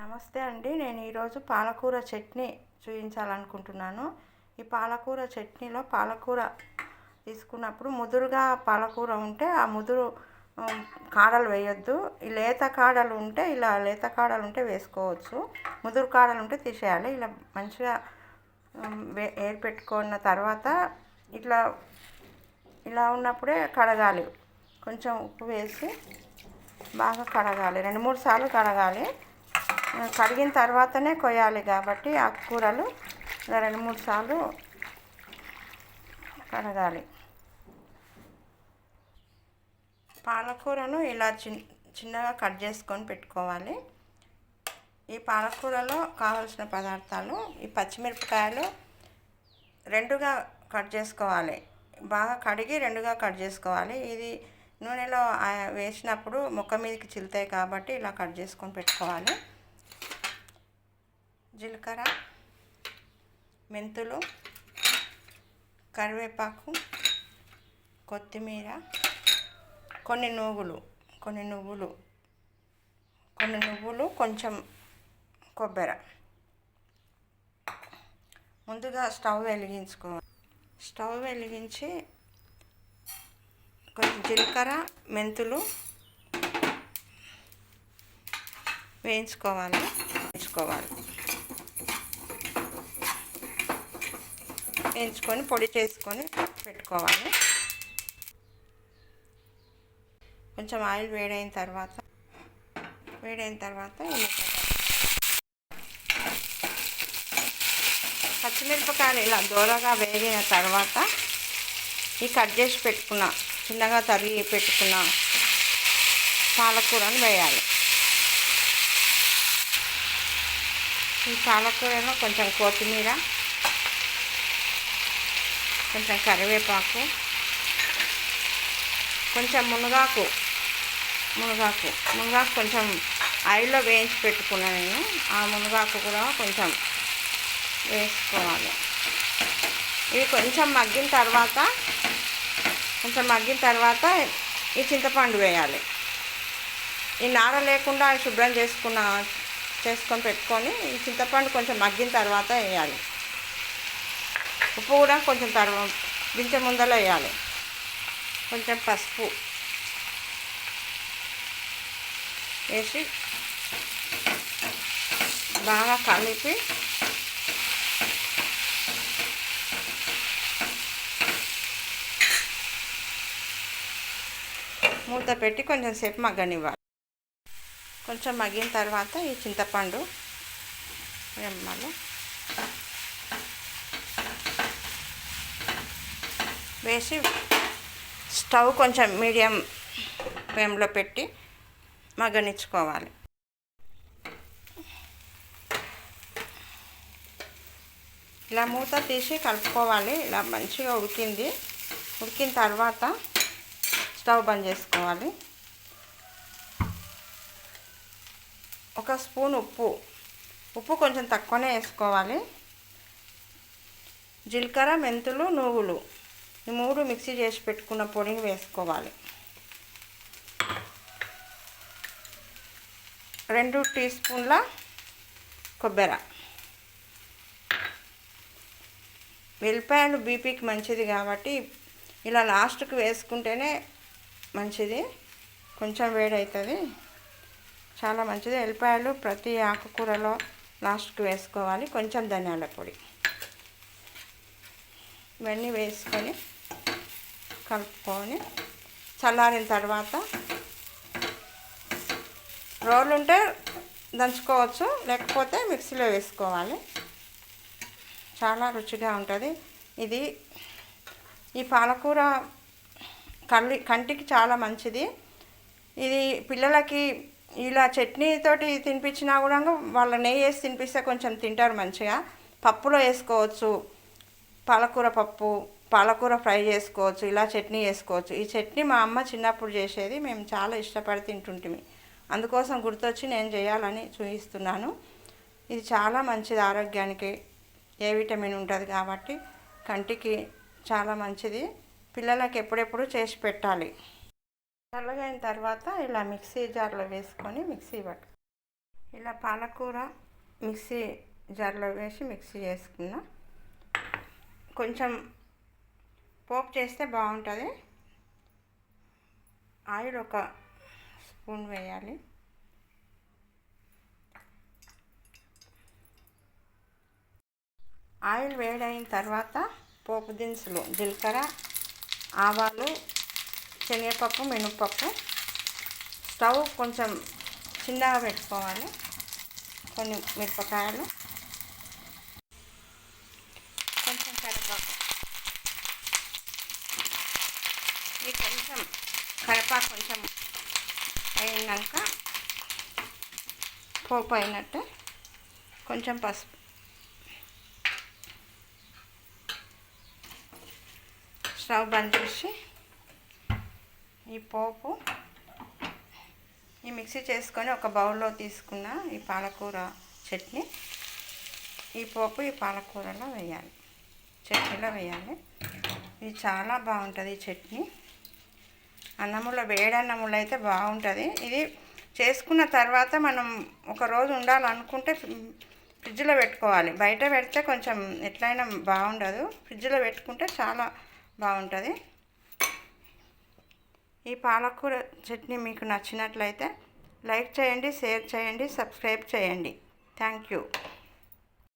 నమస్తే అండి. నేను ఈరోజు పాలకూర చట్నీ చూపించాలనుకుంటున్నాను ఈ పాలకూర చట్నీలో పాలకూర తీసుకున్నప్పుడు ముదురుగా పాలకూర ఉంటే ఆ ముదురు కాడలు వేయొద్దు. ఈ లేత కాడలు ఉంటే ఇలా లేత కాడలు ఉంటే వేసుకోవచ్చు. ముదురు కాడలు ఉంటే తీసేయాలి. ఇలా మంచిగా ఏరు పెట్టుకున్న తర్వాత ఇట్లా ఇలా ఉన్నప్పుడే కడగాలి. కొంచెం ఉప్పు వేసి బాగా కడగాలి. రెండు మూడు సార్లు కడగాలి. కడిగిన తర్వాతనే కొయ్యాలి కాబట్టి ఆకుకూరలు రెండు మూడు సార్లు కడగాలి. పాలకూరను ఇలా చిన్ చిన్నగా కట్ చేసుకొని పెట్టుకోవాలి. ఈ పాలకూరలో కావలసిన పదార్థాలు ఈ పచ్చిమిరపకాయలు రెండుగా కట్ చేసుకోవాలి. బాగా కడిగి రెండుగా కట్ చేసుకోవాలి. ఇది నూనెలో వేసినప్పుడు ముక్క మీదకి చిలుతాయి కాబట్టి ఇలా కట్ చేసుకొని పెట్టుకోవాలి. జీలకర్ర మెంతులు కరివేపాకు కొత్తిమీర కొన్ని నువ్వులు కొన్ని నువ్వులు కొన్ని నువ్వులు కొంచెం కొబ్బరి. ముందుగా స్టవ్ వెలిగించుకోవాలి. స్టవ్ వెలిగించి కొంచెం జీలకర్ర మెంతులు వేయించుకోవాలి. వేయించుకోవాలి. వేయించుకొని పొడి చేసుకొని పెట్టుకోవాలి. కొంచెం ఆయిల్ వేడైన తర్వాత వేడైన తర్వాత పచ్చిమిరపకాయలు ఇలా దూరగా వేగిన తర్వాత ఈ కట్ చేసి పెట్టుకున్న చిన్నగా తరిగి పెట్టుకున్న పాలకూరను వేయాలి. ఈ పాలకూరలో కొంచెం కొత్తిమీర కొంచెం కరివేపాకు కొంచెం మునగాకు మునగాకు మునగాకు కొంచెం ఆయిల్లో వేయించి పెట్టుకున్నాను నేను. ఆ మునగాకు కూడా కొంచెం వేసుకోవాలి. ఇవి కొంచెం మగ్గిన తర్వాత కొంచెం మగ్గిన తర్వాత ఈ చింతపండు వేయాలి. ఈ నార లేకుండా శుభ్రం చేసుకున్న చేసుకొని పెట్టుకొని ఈ చింతపండు కొంచెం మగ్గిన తర్వాత వేయాలి. ఉప్పు కూడా కొంచెం తర్వాత దించే ముందర వేయాలి. కొంచెం పసుపు వేసి బాగా కలిపి మూత పెట్టి కొంచెం సేపు మగ్గనివ్వాలి. కొంచెం మగ్గిన తర్వాత ఈ చింతపండు మళ్ళీ వేసి స్టవ్ కొంచెం మీడియం ఫ్లేమ్లో పెట్టి మగ్గనిచ్చుకోవాలి. ఇలా మూత తీసి కలుపుకోవాలి. ఇలా మంచిగా ఉడికింది. ఉడికిన తర్వాత స్టవ్ బంద్ చేసుకోవాలి. ఒక స్పూన్ ఉప్పు. ఉప్పు కొంచెం తక్కువనే వేసుకోవాలి. జీలకర్ర మెంతులు నువ్వులు. ఈ మూడు మిక్సీ చేసి పెట్టుకున్న పొడిని వేసుకోవాలి. రెండు టీ స్పూన్ల కొబ్బరి. వెల్లిపాయలు బీపీకి మంచిది కాబట్టి ఇలా లాస్ట్కి వేసుకుంటేనే మంచిది. కొంచెం వేడవుతుంది చాలా మంచిది. ఎల్లిపాయలు ప్రతి ఆకుకూరలో లాస్ట్కి వేసుకోవాలి. కొంచెం ధనియాల పొడి. ఇవన్నీ వేసుకొని కలుపుకొని చల్లారిన తర్వాత రోలు ఉంటే దంచుకోవచ్చు లేకపోతే మిక్సీలో వేసుకోవాలి. చాలా రుచిగా ఉంటుంది. ఇది ఈ పాలకూర కళ్ళి కంటికి చాలా మంచిది. ఇది పిల్లలకి ఇలా చట్నీతోటి తినిపించినా కూడా వాళ్ళ నెయ్యి వేసి తినిపిస్తే కొంచెం తింటారు మంచిగా. పప్పులో వేసుకోవచ్చు. పాలకూర పప్పు పాలకూర ఫ్రై చేసుకోవచ్చు ఇలా చట్నీ చేసుకోవచ్చు. ఈ చట్నీ మా అమ్మ చిన్నప్పుడు చేసేది మేము చాలా ఇష్టపడి తింటుంటిమి. అందుకోసం గుర్తొచ్చి నేను చేయాలని చూపిస్తున్నాను ఇది చాలా మంచిది ఆరోగ్యానికి. ఏ విటమిన్ ఉంటుంది కాబట్టి కంటికి చాలా మంచిది. పిల్లలకి ఎప్పుడెప్పుడు చేసి పెట్టాలి. చల్లగైన తర్వాత ఇలా మిక్సీ జార్లో వేసుకొని మిక్సీ పట్టు ఇలా పాలకూర మిక్సీ జార్లో వేసి మిక్సీ చేసుకున్నా. కొంచెం పోపు చేస్తే బాగుంటుంది. ఆయిల్ ఒక స్పూన్ వేయాలి. ఆయిల్ వేడైన తర్వాత పోపు దినుసులు జీలకర్ర ఆవాలు శనగపప్పు మినపప్పు స్టవ్ కొంచెం చిన్నగా పెట్టుకోవాలి. కొన్ని మిరపకాయలు కొంచెం కరివేపాకు ఇది కొంచెం కరివేపాకు కొంచెం అయినాక పోపు అయినట్టు కొంచెం పసుపు. స్టవ్ బంద్ చేసి ఈ పోపు ఈ మిక్సీ చేసుకొని ఒక బౌల్లో తీసుకున్న ఈ పాలకూర చట్నీ. ఈ పోపు ఈ పాలకూరలో వేయాలి. చట్నీలో వేయాలి. ఇది చాలా బాగుంటుంది ఈ చట్నీ. అన్నములో వేడన్నములో అయితే బాగుంటుంది. ఇది చేసుకున్న తర్వాత మనం ఒక రోజు ఉండాలనుకుంటే ఫ్రిడ్జ్లో పెట్టుకోవాలి. బయట పెడితే కొంచెం ఎట్లయినా బాగుండదు. ఫ్రిడ్జ్లో పెట్టుకుంటే చాలా బాగుంటుంది. ఈ పాలకూర చట్నీ మీకు నచ్చినట్లయితే లైక్ చేయండి షేర్ చేయండి సబ్స్క్రైబ్ చేయండి. Thank you.